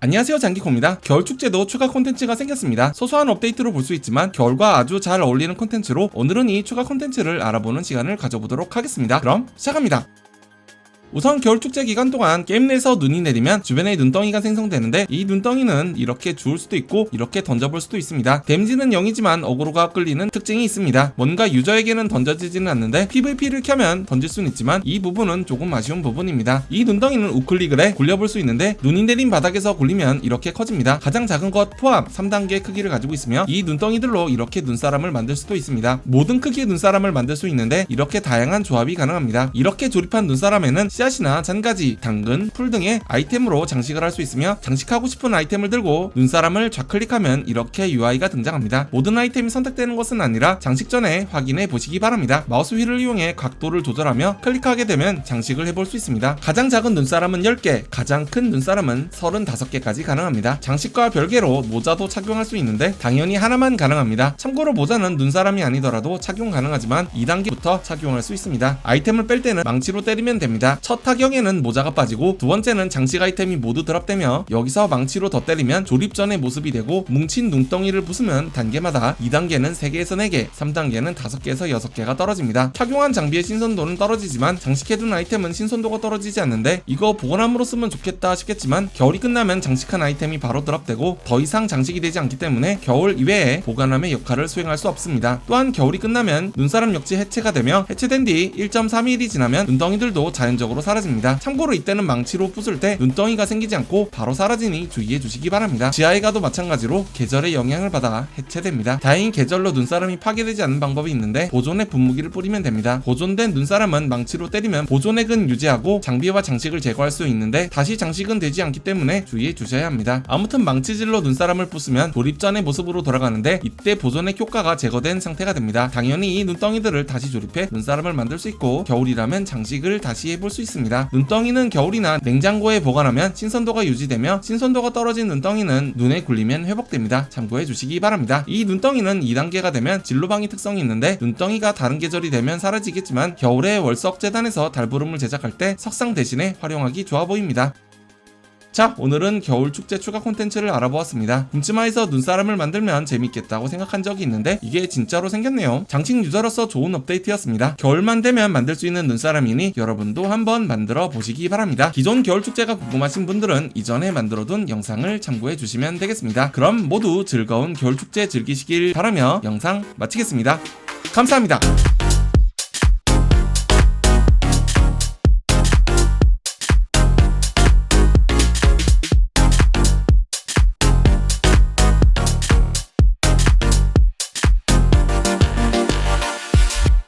안녕하세요 장기코입니다. 겨울 축제도 추가 콘텐츠가 생겼습니다. 소소한 업데이트로 볼 수 있지만 겨울과 아주 잘 어울리는 콘텐츠로 오늘은 이 추가 콘텐츠를 알아보는 시간을 가져보도록 하겠습니다. 그럼 시작합니다. 우선 겨울 축제 기간 동안 게임 내에서 눈이 내리면 주변에 눈덩이가 생성되는데 이 눈덩이는 이렇게 주울 수도 있고 이렇게 던져볼 수도 있습니다. 데미지는 0이지만 어그로가 끌리는 특징이 있습니다. 뭔가 유저에게는 던져지지는 않는데 PVP를 켜면 던질 수는 있지만 이 부분은 조금 아쉬운 부분입니다. 이 눈덩이는 우클릭을 해 굴려볼 수 있는데 눈이 내린 바닥에서 굴리면 이렇게 커집니다. 가장 작은 것 포함 3단계 크기를 가지고 있으며 이 눈덩이들로 이렇게 눈사람을 만들 수도 있습니다. 모든 크기의 눈사람을 만들 수 있는데 이렇게 다양한 조합이 가능합니다. 이렇게 조립한 눈사람에는 씨앗이나 잔가지, 당근, 풀 등의 아이템으로 장식을 할 수 있으며 장식하고 싶은 아이템을 들고 눈사람을 좌클릭하면 이렇게 UI가 등장합니다. 모든 아이템이 선택되는 것은 아니라 장식 전에 확인해 보시기 바랍니다. 마우스 휠을 이용해 각도를 조절하며 클릭하게 되면 장식을 해볼 수 있습니다. 가장 작은 눈사람은 10개, 가장 큰 눈사람은 35개까지 가능합니다. 장식과 별개로 모자도 착용할 수 있는데 당연히 하나만 가능합니다. 참고로 모자는 눈사람이 아니더라도 착용 가능하지만 2단계부터 착용할 수 있습니다. 아이템을 뺄 때는 망치로 때리면 됩니다. 첫 타격에는 모자가 빠지고 두 번째는 장식 아이템이 모두 드랍되며 여기서 망치로 더 때리면 조립 전의 모습이 되고 뭉친 눈덩이를 부수면 단계마다 2단계는 3개에서 4개, 3단계는 5개에서 6개가 떨어집니다. 착용한 장비의 신선도는 떨어지지만 장식해둔 아이템은 신선도가 떨어지지 않는데 이거 보관함으로 쓰면 좋겠다 싶겠지만 겨울이 끝나면 장식한 아이템이 바로 드랍되고 더 이상 장식이 되지 않기 때문에 겨울 이외에 보관함의 역할을 수행할 수 없습니다. 또한 겨울이 끝나면 눈사람 역지 해체가 되며 해체된 뒤 1.3일이 지나면 눈덩이들도 자연적으로 사라집니다. 참고로 이때는 망치로 부술 때 눈덩이가 생기지 않고 바로 사라지니 주의해 주시기 바랍니다. 지하에 가도 마찬가지로 계절의 영향을 받아 해체됩니다. 다행히 계절로 눈사람이 파괴되지 않는 방법이 있는데 보존의 분무기를 뿌리면 됩니다. 보존된 눈사람은 망치로 때리면 보존액은 유지하고 장비와 장식을 제거할 수 있는데 다시 장식은 되지 않기 때문에 주의해 주셔야 합니다. 아무튼 망치질로 눈사람을 부수면 조립 전의 모습으로 돌아가는데 이때 보존액 효과가 제거된 상태가 됩니다. 당연히 이 눈덩이들을 다시 조립해 눈사람을 만들 수 있고 겨울이라면 장식을 다시 해볼 수 있습니다. 눈덩이는 겨울이나 냉장고에 보관하면 신선도가 유지되며 신선도가 떨어진 눈덩이는 눈에 굴리면 회복됩니다. 참고해 주시기 바랍니다. 이 눈덩이는 2단계가 되면 진로방위 특성이 있는데 눈덩이가 다른 계절이 되면 사라지겠지만 겨울에 월석 재단에서 달부름을 제작할 때 석상 대신에 활용하기 좋아 보입니다. 자, 오늘은 겨울 축제 추가 콘텐츠를 알아보았습니다. 굶치마에서 눈사람을 만들면 재밌겠다고 생각한 적이 있는데 이게 진짜로 생겼네요. 장식 유저로서 좋은 업데이트였습니다. 겨울만 되면 만들 수 있는 눈사람이니 여러분도 한번 만들어 보시기 바랍니다. 기존 겨울 축제가 궁금하신 분들은 이전에 만들어둔 영상을 참고해 주시면 되겠습니다. 그럼 모두 즐거운 겨울 축제 즐기시길 바라며 영상 마치겠습니다. 감사합니다.